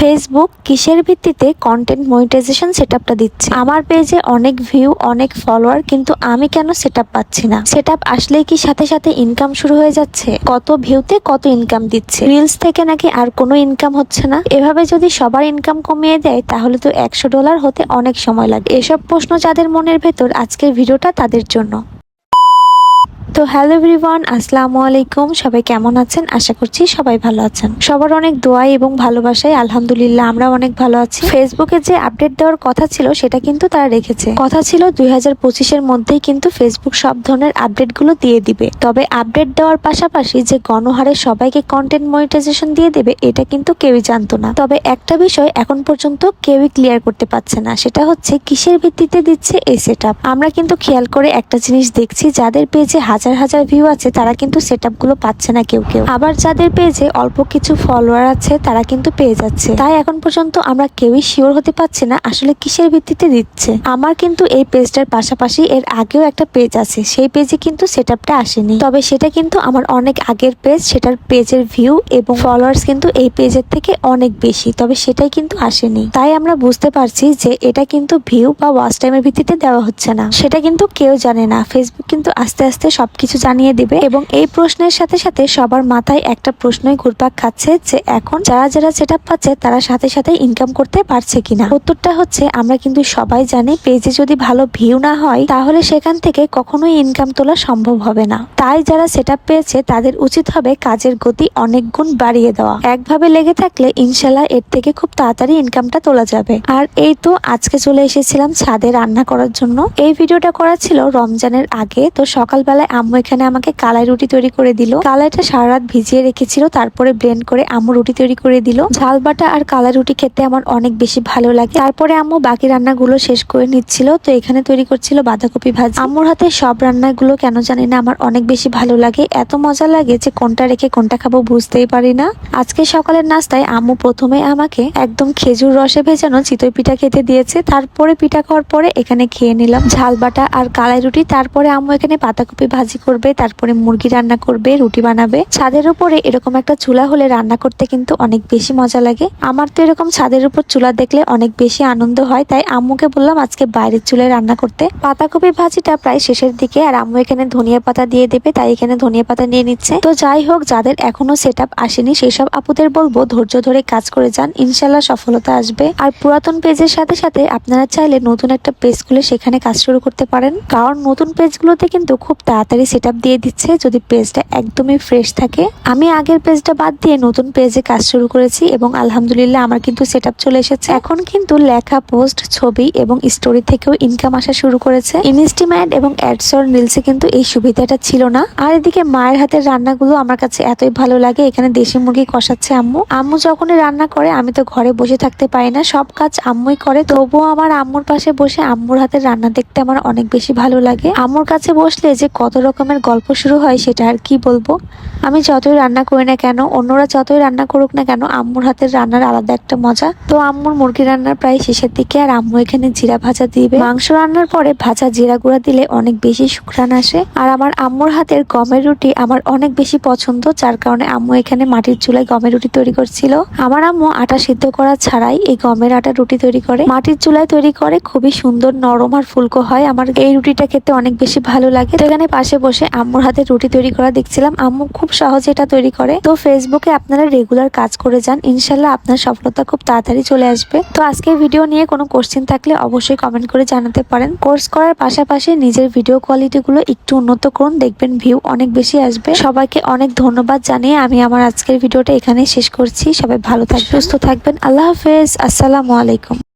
Facebook কিসের ভিত্তিতে content monetization সেটআপটা দিচ্ছে? আমার পেজে অনেক ভিউ অনেক ফলোয়ার কিন্তু আমি কেন সেটআপ পাচ্ছি না? সেটআপ আসলেই কি সাথে সাথে ইনকাম শুরু হয়ে যাচ্ছে? কত ভিউতে কত ইনকাম দিচ্ছে? রিলস থেকে নাকি আর কোনো ইনকাম হচ্ছে না? এভাবে যদি সবার ইনকাম কমিয়ে দেয়, তাহলে তো একশো ডলার হতে অনেক সময় লাগে। এসব প্রশ্ন যাদের মনের ভেতর আজকের ভিডিওটা তাদের জন্য। তো হ্যালো এভরিওয়ান, আসসালামু আলাইকুম। সবাই কেমন আছেন? আশা করছি সবাই ভালো আছেন। সবার অনেক দোয়াই এবং ভালোবাসায় আলহামদুলিল্লাহ, আমরা অনেক ভালো আছি। ফেসবুকে যে আপডেট দেওয়ার কথা ছিল, সেটা কিন্তু তারা রেখেছে। কথা ছিল দুই হাজার পঁচিশের মধ্যেই কিন্তু ফেসবুক সব ধরনের আপডেটগুলো দিয়ে দিবে। তবে আপডেট দেওয়ার পাশাপাশি যে গণহারে সবাইকে কন্টেন্ট মনিটাইজেশন দিয়ে দেবে, এটা কিন্তু কেউই জানতো না। তবে একটা বিষয় এখন পর্যন্ত কেউই ক্লিয়ার করতে পারছে না, সেটা হচ্ছে কিসের ভিত্তিতে দিচ্ছে এই সেট আমরা কিন্তু খেয়াল করে একটা জিনিস দেখছি, যাদের পেজে হাজার হাজার হাজার ভিউ আছে, তারা কিন্তু সেটগুলো পাচ্ছে না কেউ কেউ। আবার যাদের পেজে অল্প কিছু ফলোয়ার আছে, তারা কিন্তু পেয়ে যাচ্ছে। তাই এখন পর্যন্ত আমরা কেউই শিওর হতে পারছি না আসলে কিসের ভিত্তিতে দিচ্ছে। আমার কিন্তু এই পেজটার পাশাপাশি এর আগেও একটা পেজ আছে, সেই পেজে কিন্তু সেট আসেনি। তবে সেটা কিন্তু আমার অনেক আগের পেজ সেটার পেজের ভিউ এবং ফলোয়ার্স কিন্তু এই পেজের থেকে অনেক বেশি, তবে সেটাই কিন্তু আসেনি। তাই আমরা বুঝতে পারছি যে এটা কিন্তু ভিউ বা ওয়াচ টাইমের ভিত্তিতে দেওয়া হচ্ছে না। সেটা কিন্তু কেউ জানে না। ফেসবুক কিন্তু আস্তে আস্তে সবকিছু জানিয়ে দিবে এবং এই প্রশ্নের সাথে সাথে সবার মাথায় একটা প্রশ্নই ঘুরপাক খাচ্ছে যে এখন যারা যারা সেট পাচ্ছে তারা সাথে সাথে ইনকাম করতে পারছে কিনা। উত্তরটা হচ্ছে, আমরা কিন্তু সবাই জানি পেজে যদি ভালো ভিউ না হয়, তাহলে সেখান থেকে কখনোই ইনকাম তোলা সম্ভব হবে না। তাই যারা সেট পেয়েছে, তাদের উচিত হবে কাজের গতি অনেক গুণ বাড়িয়ে দেওয়া। একভাবে লেগে থাকলে ইনশাল্লাহ এর থেকে খুব তাড়াতাড়ি ইনকামটা তোলা যাবে। আর এই তো আজকে চলে এসেছিলাম ছাদে রান্না করার জন্য। এই ভিডিওটা করা ছিল রমজানের আগে, তো সকালবেলায় আম্মু এখানে আমাকে কালাই রুটি তৈরি করে দিল। কালাইটা সারা রাত ভিজিয়ে রেখেছিল, তারপরে ব্লেন্ড করে আম্মু রুটি তৈরি করে দিল। ঝাল বাটা আর কালাই রুটি খেতে আমার অনেক বেশি ভালো লাগে। তারপরে আম্মু বাকি রান্নাগুলো শেষ করে নিচ্ছিল, তো এখানে তৈরি করছিল বাঁধাকপি ভাজি। আম্মুর হাতে সব রান্নাগুলো কেন জানি না আমার অনেক বেশি ভালো লাগে। এত মজা লাগে যে কোনটা রেখে কোনটা খাব বুঝতেই পারি না। আজকে সকালের নাস্তায় আম্মু প্রথমে আমাকে একদম খেজুর রসে ভেজানো চিতই পিঠা খেতে দিয়েছে। তারপরে পিঠা খাওয়ার পরে এখানে খেয়ে নিলাম ঝাল বাটা আর কালাই রুটি। তারপরে আম্মু এখানে পাতাকপি ভাজি করবে, তারপরে মুরগি রান্না করবে, রুটি বানাবে। ছাদের উপরে এরকম একটা চুলা হলে রান্না করতে কিন্তু অনেক বেশি মজা লাগে। আমার তো এরকম ছাদের উপর চুলা দেখলে অনেক বেশি আনন্দ হয়, তাই আম্মুকে বললাম আজকে বাইরের চুলায় রান্না করতে। পাতাকপি ভাজিটা প্রায় শেষের দিকে, আর আম্মু এখানে ধনিয়া পাতা দিয়ে দেবে, তাই এখানে ধনিয়া পাতা নিয়ে নিচ্ছে। তো যাই হোক, যাদের এখনও সেট আপ আসেনি, সেসব আপুদের বলব, ধৈর্য ধরে কাজ করে যান ইনশাল্লাহ সফলতা আসবে। আর পুরাতন পেজের সাথে সাথে আপনারা চাইলে নতুন একটা পেজ খুলে সেখানে কাজ শুরু করতে পারেন। কারণ নতুন পেজগুলোতে কিন্তু খুব তাড়াতাড়ি সেট দিয়ে দিচ্ছে, যদি পেজটা একদমই ফ্রেশ থাকে। আমি আগের পেজটা বাদ দিয়ে নতুন পেজে কাজ শুরু করেছি এবং আলহামদুলিল্লাহ আমার কিন্তু সেট চলে এসেছে। এখন কিন্তু লেখা পোস্ট ছবি এবং স্টোরি থেকেও ইনকাম আসা শুরু করেছে। ইনস্টিম্যাট এবং অ্যাডসর রিলসে কিন্তু এই সুবিধাটা ছিল না। আর এদিকে মায়ের হাতের রান্নাগুলো আমার কাছে এতই ভালো লাগে, এখানে দেশি মুরগি কষাচ্ছে আম্মু। আম্মু যখনই রান্না করে, আমি তো ঘরে বসে থাকতে পারি না, সব কাজ আম্মুই করে। তবুও আমার আম্মুর পাশে বসে আম্মুর হাতের রান্না দেখতে আমার অনেক বেশি ভালো লাগে। আম্মুর কাছে বসলে যে কত রকমের গল্প শুরু হয়, সেটা আর কি বলব? আমি যতই রান্না করি না কেন, অন্যরা যতই রান্না করুক না কেন, আম্মুর হাতের রান্নার আলাদা একটা মজা। তো আম্মুর মুরগি রান্নার প্রায় শেষের দিকে আর আম্মু এখানে জিরা ভাজা দিবে। মাংস রান্নার পরে ভাজা জিরা গুঁড়া দিলে অনেক বেশি শুকরান আসে। আর আমার আম্মুর হাতের গমের রুটি আমার অনেক বেশি পছন্দ, যার কারণে আম্মু এখানে মাটির চুলায় গমের রুটি তৈরি করছিল। আমার আম্মু আটা সিদ্ধ করা ছাড়াই এই গমের আটা রুটি তৈরি করে। মাটির চুলায় তৈরি করে, খুবই সুন্দর নরম আর ফুলকো হয়। আমার এই রুটিটা খেতে অনেক বেশি ভালো লাগে। তো এখানে পাশে বসে আম্মুর হাতে রুটি তৈরি করা দেখছিলাম। আম্মু খুব সহজে এটা তৈরি করে। তো ফেসবুকে আপনারা রেগুলার কাজ করে যান। ইনশাল্লাহ আপনার সফলতা খুব তাড়াতাড়ি চলে আসবে। তো আজকের ভিডিও নিয়ে কোনো কোশ্চেন থাকলে অবশ্যই কমেন্ট করে জানাতে পারেন। কোর্স করার পাশাপাশি নিজের ভিডিও কোয়ালিটি গুলো একটু উন্নত করুন। দেখবেন ভিউ অনেক বেশি আসবে। সবাইকে অনেক ধন্যবাদ জানিয়ে আমি আমার আজকের ভিডিওটা এখানে শেষ করছি। সবাই ভালো থাকবেন, সুস্থ থাকবেন। আল্লাহ হাফেজ। আসসালামু আলাইকুম।